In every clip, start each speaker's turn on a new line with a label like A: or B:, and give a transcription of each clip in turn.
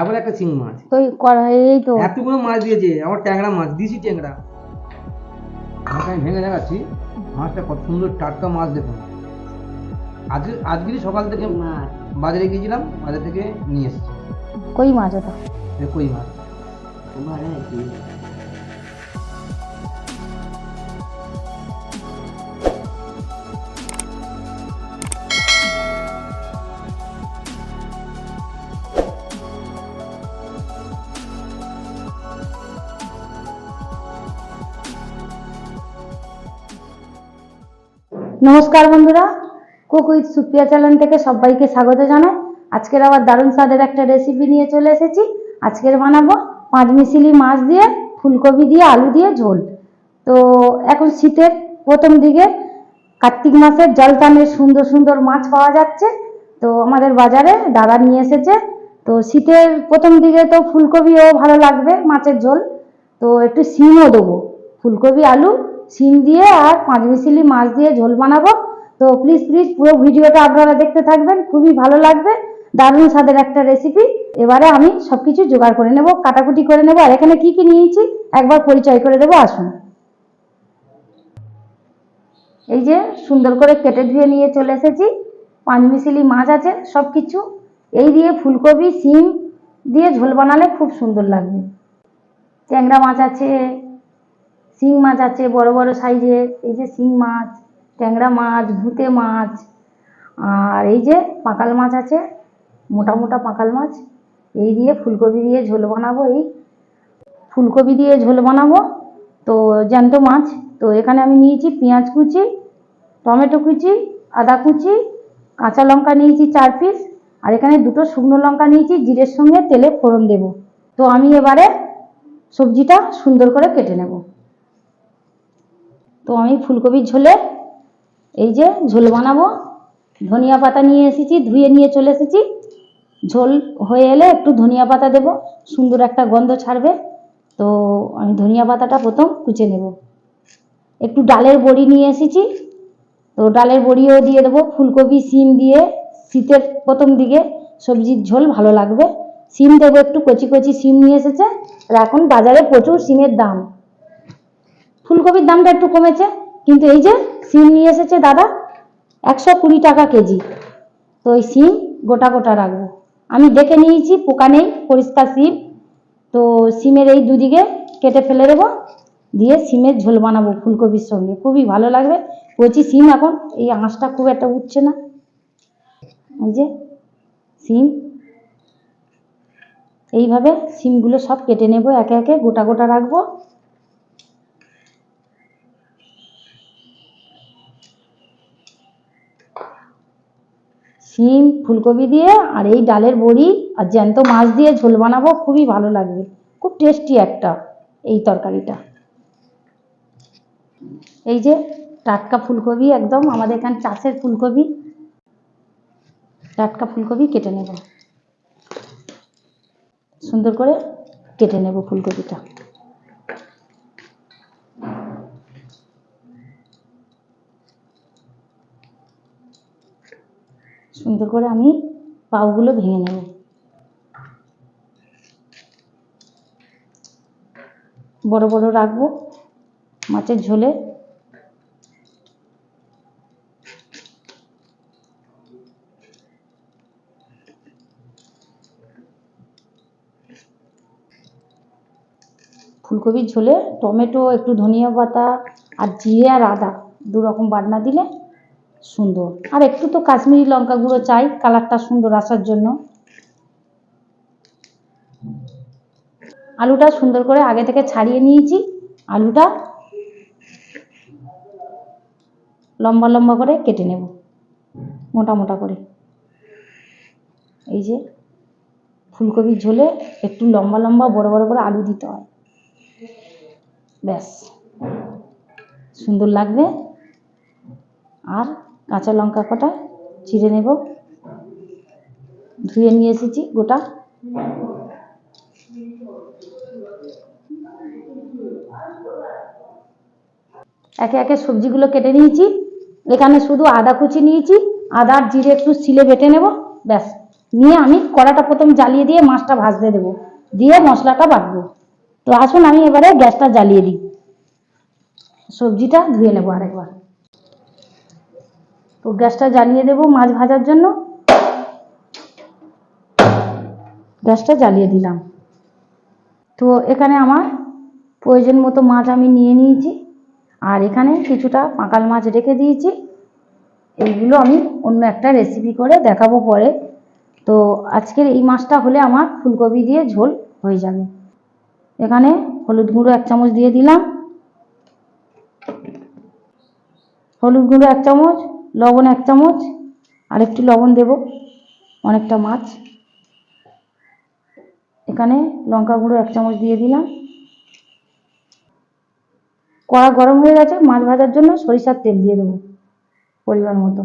A: আবার একটা চিংড়ি মাছ।
B: তো কড়াইয়েই তো।
A: এতগুলো মাছ দিয়েছে আমার ট্যাংরা মাছ দিছি ট্যাংরা। মাছ আমি ভেঙে দেখাচ্ছি মাছটা কত সুন্দর টাটকা মাছ দেখুন। আজকে আজকেরই সকাল থেকে বাজারে গিয়েছিলাম বাজার থেকে নিয়ে এসেছি।
B: কই মাছ ওটা?
A: এই কই মাছ?
C: ভালো
B: নমস্কার বন্ধুরা। কুক উইথ সুপ্রিয়া চ্যানেল থেকে সবাইকে স্বাগত জানাই। আজকের আবার দারুণ স্বাদের একটা রেসিপি নিয়ে চলে এসেছি। আজকের বানাবো পাঁচ মিশিলি মাছ দিয়ে, ফুলকপি দিয়ে, আলু দিয়ে ঝোল। তো এখন শীতের প্রথম দিকে কার্তিক মাসের জলটানের সুন্দর সুন্দর মাছ পাওয়া যাচ্ছে। তো আমাদের বাজারে দাদা নিয়ে এসেছে। তো শীতের প্রথম দিকে তো ফুলকপিও ভালো লাগবে মাছের ঝোল। তো একটু শিমও দেবো। ফুলকপি, আলু শিম দিয়ে আর পাঁচ মিশিলি মাছ দিয়ে ঝোল বানাবো। তো প্লিজ প্লিজ পুরো ভিডিওটা আপনারা দেখতে থাকবেন, খুবই ভালো লাগবে। দারুণ স্বাদের একটা রেসিপি এবারে আমি সব কিছু জোগাড় করে নেব, কাটাকুটি করে নেব, আর এখানে কি কি নিয়েছি একবার পরিচয় করে দেবো, আসুন। এই যে সুন্দর করে কেটে ধুয়ে নিয়ে চলে এসেছি। পাঁচ মিশিলি মাছ আছে সব কিছু এই দিয়ে ফুলকপি শিম দিয়ে ঝোল বানালে খুব সুন্দর লাগবে। ট্যাংরা মাছ আছে শিং মাছ আছে, বড় বড় সাইজের এই যে শিং মাছ, ট্যাংরা মাছ ভুতে মাছ, আর এই যে পাকাল মাছ আছে, মোটা মোটা পাকাল মাছ, এই দিয়ে ফুলকপি দিয়ে ঝোল বানাবো এই। ফুলকপি দিয়ে ঝোল বানাবো, তো জ্যান্ত মাছ। তো এখানে আমি নিয়েছি পেঁয়াজ কুচি, টমেটো কুচি, আদা কুচি, কাঁচা লঙ্কা নিয়েছি চার পিস আর এখানে দুটো শুকনো লঙ্কা নিয়েছি, জিরের সঙ্গে তেলে ফোড়ন দেব। তো আমি এবারে সবজিটা সুন্দর করে কেটে নেব। তো আমি ফুলকপির ঝোলে এই যে ঝোল বানাবো। ধনিয়া পাতা নিয়ে এসেছি, ধুয়ে নিয়ে চলে এসেছি। ঝোল হয়ে এলে একটু ধনিয়া পাতা দেব, সুন্দর একটা গন্ধ ছাড়বে। তো আমি ধনিয়া পাতাটা প্রথম কুচে নেব। একটু ডালের বড়ি নিয়ে এসেছি। তো ডালের বড়িও দিয়ে দেবো, ফুলকপি, সিম দিয়ে। শীতের প্রথম দিকে সবজির ঝোল ভালো লাগবে। সিম দেবো একটু, কচি কচি সিম নিয়ে এসেছে। আর এখন বাজারে প্রচুর সিমের দাম। ফুলকপির দামটা একটু কমেছে, কিন্তু এই যে সিম নিয়ে এসেছে দাদা, একশো কুড়ি টাকা কেজি। তো ওই সিম গোটা গোটা রাখব। আমি দেখে নিয়েছি, পোকা নেই, পরিষ্কার সিম। তো সিমের এই দুদিকে কেটে ফেলে দেবো, দিয়ে সিমের ঝোল বানাবো ফুলকপির সঙ্গে। খুবই ভালো লাগবে। কচি সিম এখন, এই আঁশটা খুব একটা উঠছে না। এই যে সিম, এইভাবে সিমগুলো সব কেটে নেব, একে একে গোটা গোটা রাখব। শিম, ফুলকপি দিয়ে আর এই ডালের বড়ি আর জ্যান্ত মাছ দিয়ে ঝোল বানাবো, খুবই ভালো লাগবে। খুব টেস্টি একটা এই তরকারিটা। এই যে টাটকা ফুলকপি একদম আমাদের এখানে চাষের ফুলকপি। টাটকা ফুলকপি কেটে নেব। সুন্দর করে কেটে নেব ফুলকপিটা। সুন্দর করে আমি পাউগুলো ভেঙে নেব। বড় বড় রাখব মাছের ঝোলে। ফুলকপির ঝোলে টমেটো, একটু ধনিয়া পাতা আর জিরে আর আদা দু রকম বাটনা দিলে সুন্দর। আর একটু তো কাশ্মীরি লঙ্কা গুঁড়ো চাই, কালারটা সুন্দর আসার জন্য। আলুটা সুন্দর করে আগে থেকে ছাড়িয়ে নিয়েছি। আলুটা লম্বা লম্বা করে কেটে নেব, মোটা মোটা করে। এই যে ফুলকপির ঝোলে একটু লম্বা লম্বা বড় বড় করে আলু দিতে হয়। ব্যাস, সুন্দর লাগবে। আর কাঁচা লঙ্কা কটা, চিড়ে নেব। ধুয়ে নিয়ে এসেছি গোটা। একে একে সবজিগুলো কেটে নিয়েছি। এখানে শুধু আদা কুচি নিয়েছি, আদা জিরে একটু শিলে বেটে নেব, ব্যাস। নিয়ে আমি কড়াটা প্রথম জ্বালিয়ে দিয়ে মাছটা ভাজতে দেবো। দিয়ে মশলাটা বাটবো। তো আসুন আমি এবারে গ্যাসটা জ্বালিয়ে দিই। সবজিটা ধুয়ে নেব আরেকবার। তো গ্যাসটা জ্বালিয়ে দেবো মাছ ভাজার জন্য। গ্যাসটা জ্বালিয়ে দিলাম। তো এখানে আমার প্রয়োজন মতো মাছ আমি নিয়ে নিয়েছি। আর এখানে কিছুটা পাঁকাল মাছ রেখে দিয়েছি। এইগুলো আমি অন্য একটা রেসিপি করে দেখাবো পরে। তো আজকের এই মাছটা হলে আমার ফুলকপি দিয়ে ঝোল হয়ে যাবে। এখানে হলুদ গুঁড়ো এক চামচ দিয়ে দিলাম। হলুদ গুঁড়ো এক চামচ। লবণ এক চামচ আর একটু লবণ দেব, অনেকটা মাছ। এখানে লঙ্কা গুঁড়ো এক চামচ দিয়ে দিলাম। কড়া গরম হয়ে গেছে, মাছ ভাজার জন্য সরিষার তেল দিয়ে দেবো, পরিমাণ মতো।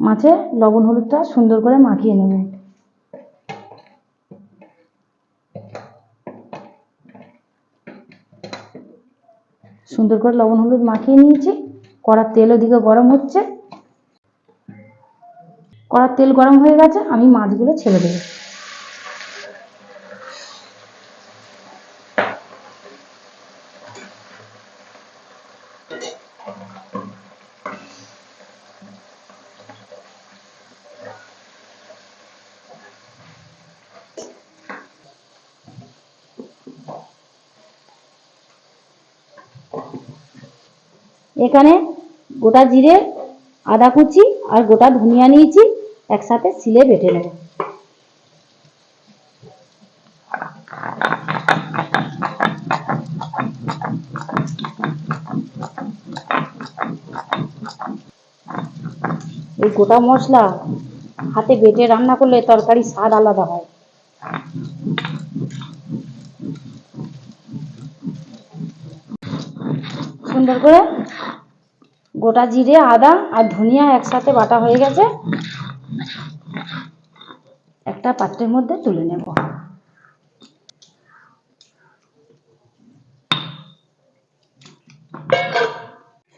B: মাছে লবণ হলুদটা সুন্দর করে মাখিয়ে নেব। সুন্দর করে লবণ হলুদ মাখিয়ে নিয়েছি। কড়ার তেল ওদিকে গরম হচ্ছে। কড়ার তেল গরম হয়ে গেছে, আমি মাছগুলো ছেড়ে দেবো। এখানে গোটা জিরে, আদা কুচি আর গোটা ধনিয়া নিয়েছি, একসাথে সিলে বেটে নেব। এই গোটা মশলা হাতে বেটে রান্না করলে তরকারি স্বাদ আলাদা হয়। সুন্দর করে গোটা জিরে, আদা আর ধনিয়া একসাথে বাটা হয়ে গেছে। একটা পাত্রের মধ্যে তুলে নেব।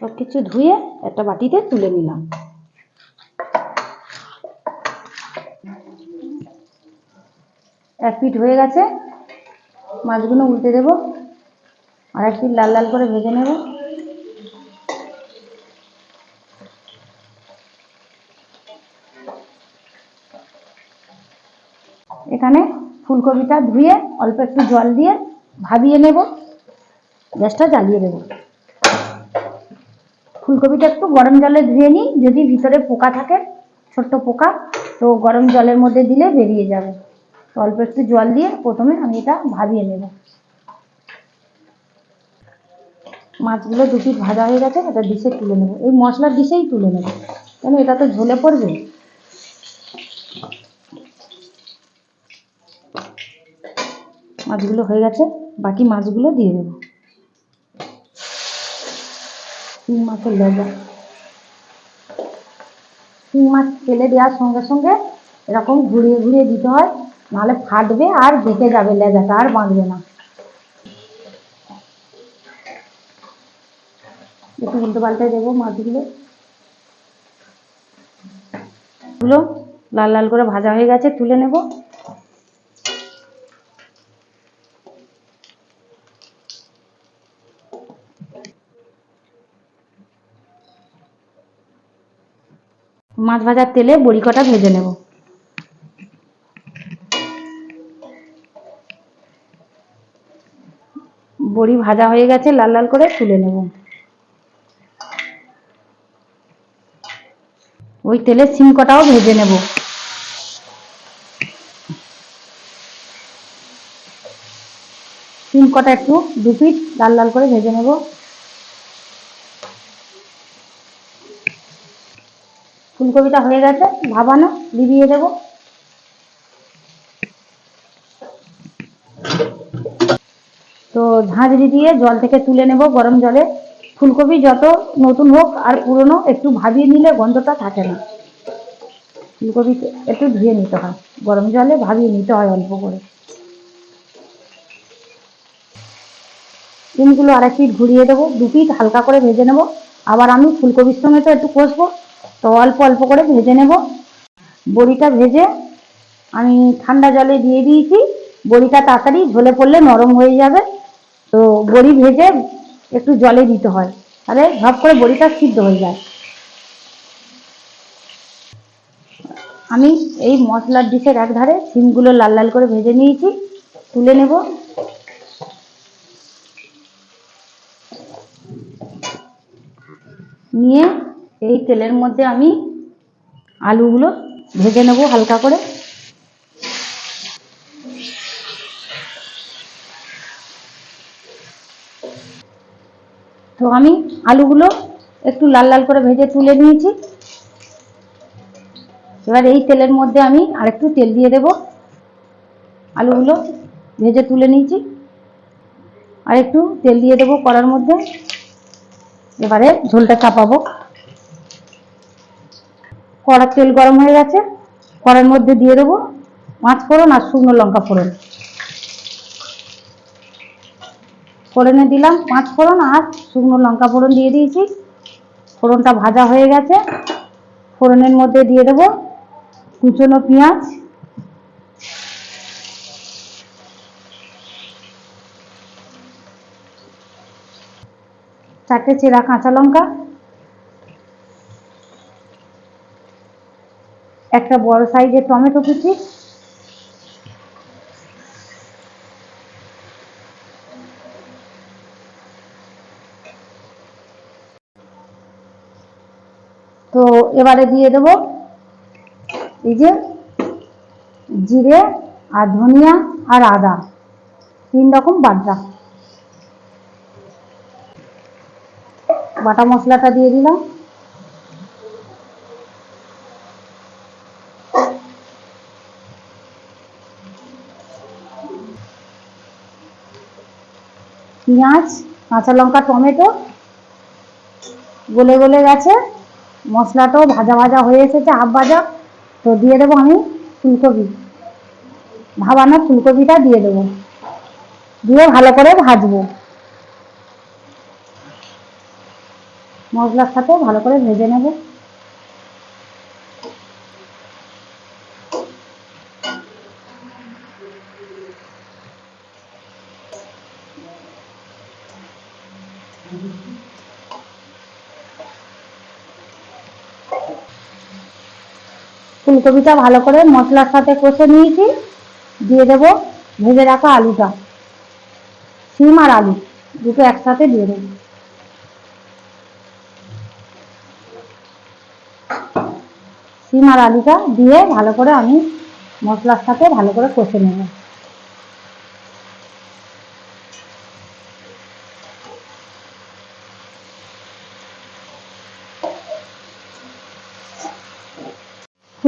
B: সব কিছু ধুয়ে একটা বাটিতে তুলে নিলাম। এক পিঠ হয়ে গেছে। মাছগুলো উল্টে দেব। আর এক পিঠ লাল লাল করে ভেজে নেব। ফুলকপিটা ধুয়ে অল্প একটু জল দিয়ে ভাবিয়ে নেব। গ্যাসটা জ্বালিয়ে দেব ফুলকপিটা একটু গরম জলে ধুয়ে নিই, যদি ভিতরে পোকা থাকে, ছোট্ট পোকা, তো গরম জলের মধ্যে দিলে বেরিয়ে যাবে। তো অল্প একটু জল দিয়ে প্রথমে আমি এটা ভাবিয়ে নেব। মাছগুলো দু পিস ভাজা হয়ে গেছে, এটা ডিশে তুলে নেব। এই মশলার ডিশেই তুলে নেব। কেন এটা তো ঝোলে পড়বে? মাছগুলো হয়ে গেছে, বাকি মাছগুলো দিয়ে দেবো। শিং মাছের লেজা শিং মাছ তেলে দেওয়ার সঙ্গে সঙ্গে এরকম ঘুরিয়ে ঘুরিয়ে দিতে হয়, নাহলে ফাটবে আর বেঁকে যাবে লেজাটা, আর বাঁধবে না। একটু উল্টো পাল্টে দেবো মাছগুলো। গুলো লাল লাল করে ভাজা হয়ে গেছে, তুলে নেব। মাছ ভাজার তেলে বড়ি কটা ভেজে নেব। বড়ি ভাজা হয়ে গেছে, লাল লাল করে তুলে নেব। ওই তেলে সিম কটাও ভেজে নেব। সিম কটা একটু দু পিট লাল লাল করে ভেজে নেব। ফুলকপিটা হয়ে গেছে, ভাবানো লিবিয়ে দেব। তো ঝাঁঝরি দিয়ে জল থেকে তুলে নেব গরম জলে। ফুলকপি যত নতুন হোক আর পুরনো, একটু ভাবিয়ে নিলে গন্ধটা থাকে না। ফুলকপি একটু ধুয়ে নিতে হয়। গরম জলে ভাবিয়ে নিতে হয় অল্প করে। ডিমগুলো এক পিঠ ঘুরিয়ে দেবো, দু পিঠ হালকা করে ভেজে নেব। আবার আমি ফুলকপির সঙ্গে তো একটু কষবো। তো অল্প অল্প করে ভেজে নেব। বড়িটা ভেজে আমি ঠান্ডা জলে দিয়ে দিয়েছি। বড়িটা তাড়াতাড়ি ঝলে পড়লে নরম হয়ে যাবে। তো বড়ি ভেজে একটু জলে দিতে হয়। তাহলে ঝপ করে বড়িটা সিদ্ধ হয়ে যায়। আমি এই মশলার ডিশের এক ধারে সিমগুলো লাল লাল করে ভেজে নিয়েছি। তুলে নেব। নিয়ে এই তেলের মধ্যে আমি আলুগুলো ভেজে নেব হালকা করে। তো আমি আলুগুলো একটু লাল লাল করে ভেজে তুলে নিয়েছি। এবার এই তেলের মধ্যে আমি আরেকটু তেল দিয়ে দেব। আলুগুলো ভেজে তুলে নিয়েছি। আর একটু তেল দিয়ে দেবো কড়ার মধ্যে। এবারে ঝোলটা চাপাবো। কড়ার তেল গরম হয়ে গেছে, কড়ার মধ্যে দিয়ে দেবো পাঁচ ফোড়ন আর শুকনো লঙ্কা ফোড়ন। ফোড়নে দিলাম পাঁচ ফোড়ন আর শুকনো লঙ্কা ফোড়ন দিয়ে দিয়েছি। ফোড়নটা ভাজা হয়ে গেছে। ফোড়নের মধ্যে দিয়ে দেবো কুচনো পেঁয়াজ। চারটে চেরা কাঁচা লঙ্কা। একটা বড় সাইজের টমেটো কুচি। তো এবারে দিয়ে দেব এই যে জিরে আর ধনিয়া আর আদা, তিন রকম বাটা। বাটা মশলাটা দিয়ে দিলাম। পেঁয়াজ, কাঁচা লঙ্কা, টমেটো, গলে গলে গেছে। মশলাটাও ভাজা ভাজা হয়ে এসেছে, হাফ ভাজা। তো দিয়ে দেবো আমি ফুলকপি। ভাবানো ফুলকপিটা দিয়ে দেবো। দিয়ে ভালো করে ভাজবো। মশলার সাথে ভালো করে ভেজে নেব। ফুলকপিটা ভালো করে মশলার সাথে কষে নিয়েছি। দিয়ে দেব ভেজে রাখা আলুটা। সিম আর আলু, দুটো একসাথে দিয়ে দেব। সিম আর আলুটা দিয়ে ভালো করে আমি মশলার সাথে ভালো করে কষে নেব।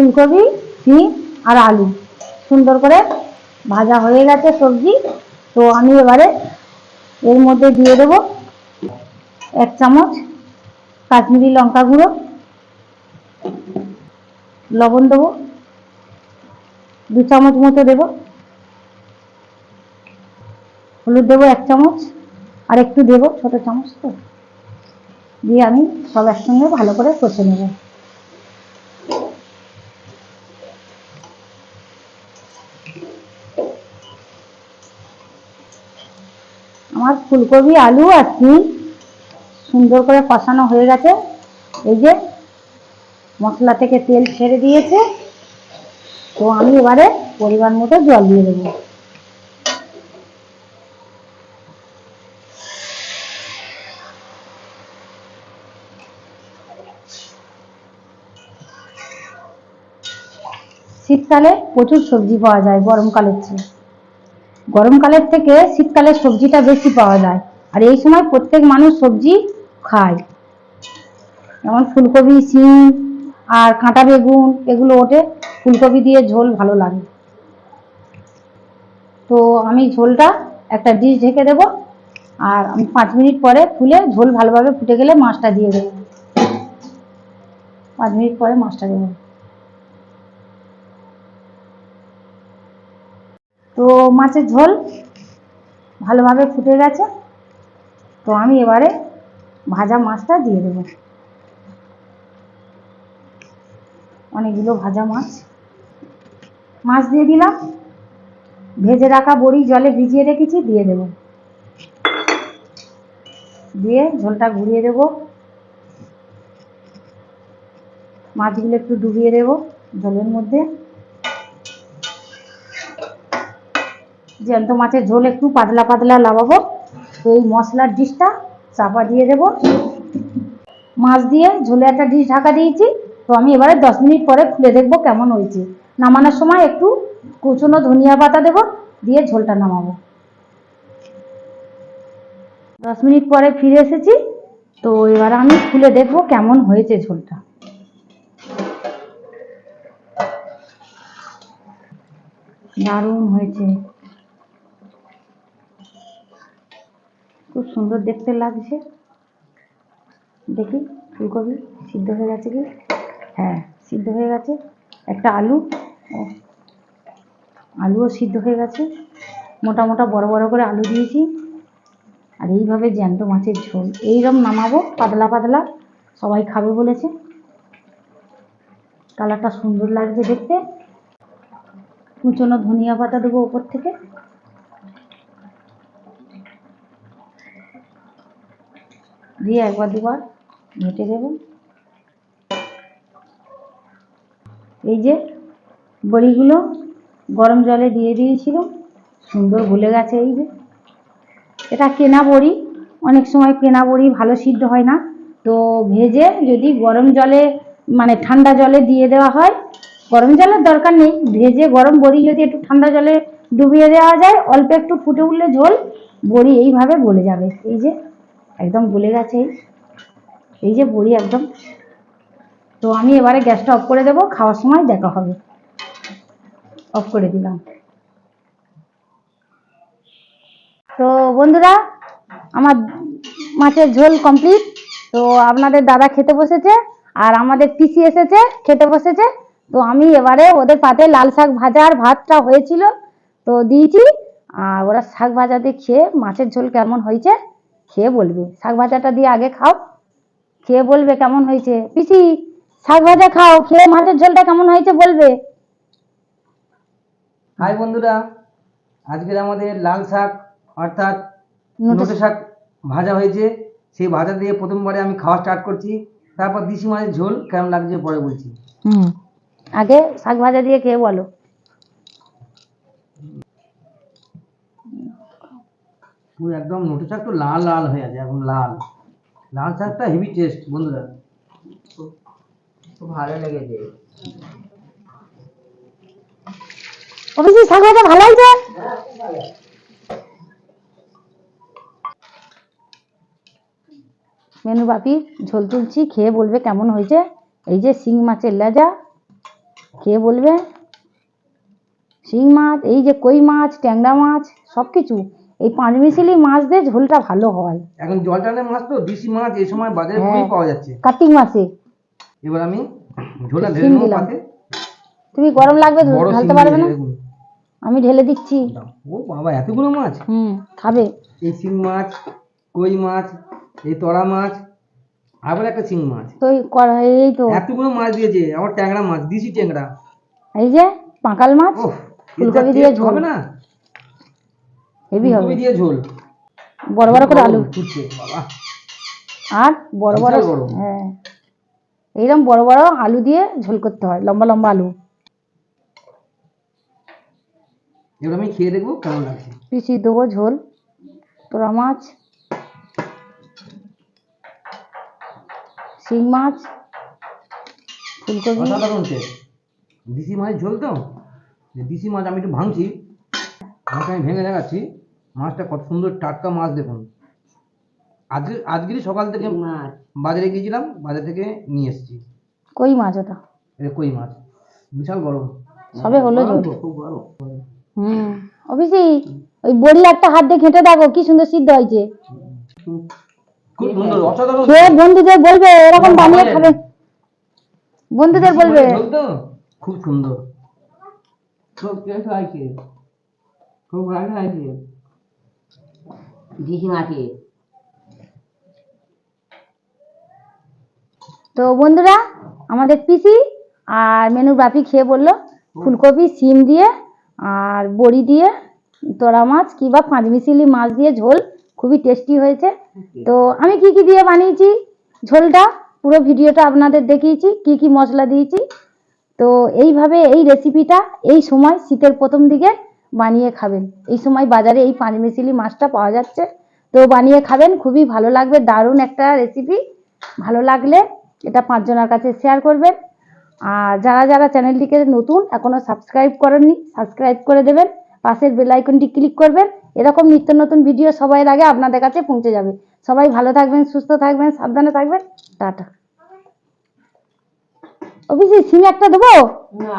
B: ফুলকপি সিম আর আলু। সুন্দর করে ভাজা হয়ে গেছে সবজি। তো আমি এবারে এর মধ্যে দিয়ে দেব এক চামচ কাশ্মীরি লঙ্কা গুঁড়ো। লবণ দেবো। দু চামচ মতো দেবো। হলুদ দেবো এক চামচ। আর একটু দেবো ছোট চামচ তো। দিয়ে আমি সব একসঙ্গে ভালো করে কষে নেব আমার ফুলকপি, আলু আর সিম সুন্দর করে কষানো হয়ে গেছে। এই যে মশলা থেকে তেল ছেড়ে দিয়েছে। তো আমি এবারে পরিমাণ মতো জল দিয়ে দেবো। শীতকালে প্রচুর সবজি পাওয়া যায় গরমকালের চেয়ে। গরমকালের থেকে শীতকালের সবজিটা বেশি পাওয়া যায়। আর এই সময় প্রত্যেক মানুষ সবজি খায়। যেমন ফুলকপি, শিম আর কাঁটা বেগুন, এগুলো ওঠে। ফুলকপি দিয়ে ঝোল ভালো লাগে। তো আমি ঝোলটা একটা ডিশ ঢেকে দেবো। আর আমি পাঁচ মিনিট পরে ফুলে ঝোল ভালোভাবে ফুটে গেলে মাছটা দিয়ে দেবো। পাঁচ মিনিট পরে মাছটা দেবো। তো মাছের ঝোল ভালোভাবে ফুটে গেছে। তো আমি এবারে ভাজা মাছটা দিয়ে দেবো। অনেকগুলো ভাজা মাছ। মাছ দিয়ে দিলাম। ভেজে রাখা বড়ি জলে ভিজিয়ে রেখেছি, দিয়ে দেবো। দিয়ে ঝোলটা ঘুরিয়ে দেবো। মাছগুলো একটু ডুবিয়ে দেবো জলের মধ্যে। জ্যান্ত মাছের ঝোল একটু পাতলা পাতলা লাগাবো। এই মশলার ডিশটা চাপা দিয়ে দেবো। মাছ দিয়ে ঝোলে একটা ডিশ ঢাকা দিয়েছি। তো আমি এবারে দশ মিনিট পরে খুলে দেখব কেমন হয়েছে। নামানোর সময় একটু কুচনো ধনিয়া পাতা দেবো, দিয়ে ঝোলটা নামাবো। দশ মিনিট পরে ফিরে এসেছি। তো এবার আমি খুলে দেখব কেমন হয়েছে ঝোলটা। দারুণ হয়েছে। খুব সুন্দর দেখতে লাগছে। দেখি, ফুলকপি সিদ্ধ হয়ে গেছে কি? হ্যাঁ সিদ্ধ হয়ে গেছে। একটা আলু। আলুও সিদ্ধ হয়ে গেছে। মোটা মোটা বড় বড় করে আলু দিয়েছি। আর এইভাবে জ্যান্ত মাছের ঝোল। এইরকম নামাবো, পাতলা পাতলা। সবাই খাবে বলেছে। কালারটা সুন্দর লাগছে দেখতে। কুচনো ধনিয়া পাতা দেবো ওপর থেকে। দিয়ে একবার দুবার ঘেটে দেবো। এই যে বড়িগুলো গরম জলে দিয়ে দিয়েছিল, সুন্দর গলে গেছে এই যে। এটা কেনা বড়ি, অনেক সময় কেনা বড়ি ভালো সিদ্ধ হয় না। তো ভেজে যদি গরম জলে মানে ঠান্ডা জলে দিয়ে দেওয়া হয়, গরম জলের দরকার নেই। ভেজে গরম বড়ি যদি একটু ঠান্ডা জলে ডুবিয়ে দেওয়া যায়, অল্প একটু ফুটে উঠলে ঝোল, বড়ি এইভাবে গলে যাবে। এই যে একদম গলে গেছে। এই। যে বড়ি একদম। তো আমি এবারে গ্যাসটা অফ করে দেবো, খাওয়ার সময় দেখা হবে। অফ করে দিলাম। তো বন্ধুরা, আমার মাছের ঝোল কমপ্লিট তো আপনাদের দাদা খেতে বসেছে, আর আমাদের পিসি এসেছে, খেতে বসেছে। তো আমি এবারে ওদের পাতে লাল শাক ভাজা আর ভাতটা হয়েছিল। তো দিয়েছি, আর ওরা শাক ভাজাতে খেয়ে মাছের ঝোল কেমন হয়েছে খেয়ে বলবে শাক ভাজাটা দিয়ে আগে খাও। খেয়ে বলবে কেমন হয়েছে? পিসি শাক ভাজা খাও খেয়ে মাছের ঝোলটা কেমন হয়েছে বলবে।
A: হাই বন্ধুরা আজকের আমাদের লাল শাক অর্থাৎ
B: নোটে-
A: শাক ভাজা হয়েছে। সেই ভাজা দিয়ে প্রথমবারে আমি খাওয়া স্টার্ট করছি। তারপর দিশি মাছের ঝোল কেমন লাগছে পরে বলছি।
B: হুম আগে শাক ভাজা দিয়ে খেয়ে বলো।
A: পুরো একদম নোটে শাক তো লাল লাল হয়ে আছে এখন লাল। লাল শাকটা হেভি টেস্ট বন্ধুরা।
C: খুব ভালো লেগেছে।
B: অবশ্যই শাক ভালো হয়েছে? মেনু বাপি, ঝোল তুলছি, খেয়ে বলবে কেমন হয়েছে? এই যে শিং মাছের লেজা, খেয়ে বলবে। শিং মাছ, এই যে কই মাছ, ট্যাংরা মাছ সব কিছু এই পাঁচ মিশালি মাছ দিয়ে ঝোলটা ভালো হয়।
A: এখন জল টানে মাছ তো দেশি মাছ এই সময় বাজারে
B: হ্যাঁ।
A: খুবই পাওয়া যাচ্ছে।
B: কার্তিক মাসে।
A: এবার আমি ঝোলটা ঢেলে
B: শিম
A: পাতে।
B: তুমি গরম লাগবে ঢালতে পারবে না? আমি ঢেলে দিচ্ছি।
A: ও বাবা এতগুলো মাছ?
B: হুম খাবে।
A: এই শিং মাছ কই মাছ এই তড়া মাছ আবার একটা শিং মাছ।
B: তো এই তো।
A: এতগুলো মাছ দিয়েছে আবার ট্যাংরা মাছ দিশি ট্যাংরা।
B: এই যে পাঁকাল মাছ ফুলকপি দিয়ে ঝোল।
A: হবে না?
B: হেভি হবে।
A: দিয়ে ঝোল।
B: বড় বড় করে আলু।
A: বাবা।
B: আর বড় বড় হ্যাঁ। এইরকম বড় বড় আলু দিয়ে ঝোল করতে হয় লম্বা লম্বা আলু।
A: এবার আমি খেয়ে দেখব কেমন লাগছে।
B: পিসি দেবো ঝোল তোরা মাছ শিং মাছ ফুলকপি।
A: দিশি মাছের ঝোল তো? দিশি মাছ আমি একটু ভাঙছি মাছটা আমি ভেঙে দেখাচ্ছি। মাছটা কত সুন্দর টাটকা মাছ দেখুন। আজকে আজকেরই সকাল থেকে বাজারে গিয়েছিলাম বাজার থেকে নিয়ে এসেছি।
B: কই মাছ ওটা?
A: এটা কই মাছ বিশাল গরম।
B: সবে হলো
C: খুব বড়
B: হুম অফিসি ওই বড়ি একটা হাত দিয়ে ঘেঁটে দেখো কি সুন্দর সিদ্ধ হয়েছে।
A: খুব সুন্দর অসাধারণ।
B: খেয়ে বন্ধুদের বলবে এরকম বানিয়ে খাবে। বন্ধুদের বলবে।
A: খুব সুন্দর।
C: খুব টেস্ট হয়েছে। খুব ভালো হয়েছে।
B: তো বন্ধুরা আমাদের পিসি আর মেনু বাপি খেয়ে বলল ফুলকপি সিম দিয়ে আর বড়ি দিয়ে তোরা মাছ কিংবা পাঁচমিশালি মাছ দিয়ে ঝোল খুবই টেস্টি হয়েছে। তো আমি কি কি দিয়ে বানিয়েছি? ঝোলটা পুরো ভিডিওটা আপনাদের দেখিয়েছি কি কি মশলা দিয়েছি। তো এইভাবে এই রেসিপিটা এই সময় শীতের প্রথম দিকে বানিয়ে খাবেন। এই সময় বাজারে এই পাঁচমিশালি মাছটা পাওয়া যাচ্ছে। তো বানিয়ে খাবেন, খুবই ভালো লাগবে, দারুণ একটা রেসিপি ভালো লাগলে এটা পাঁচজনের কাছে শেয়ার করবেন। আর যারা যারা চ্যানেলটিকে নতুন, এখনও সাবস্ক্রাইব করেননি সাবস্ক্রাইব করে দেবেন। পাশের বেল আইকনটি ক্লিক করবেন। এরকম নিত্য নতুন ভিডিও সবাই আগে আপনাদের কাছে পৌঁছে যাবে। সবাই ভালো থাকবেন, সুস্থ থাকবেন, সাবধানে থাকবেন। টাটা। অফিসে সিম একটা দেবো?
C: না।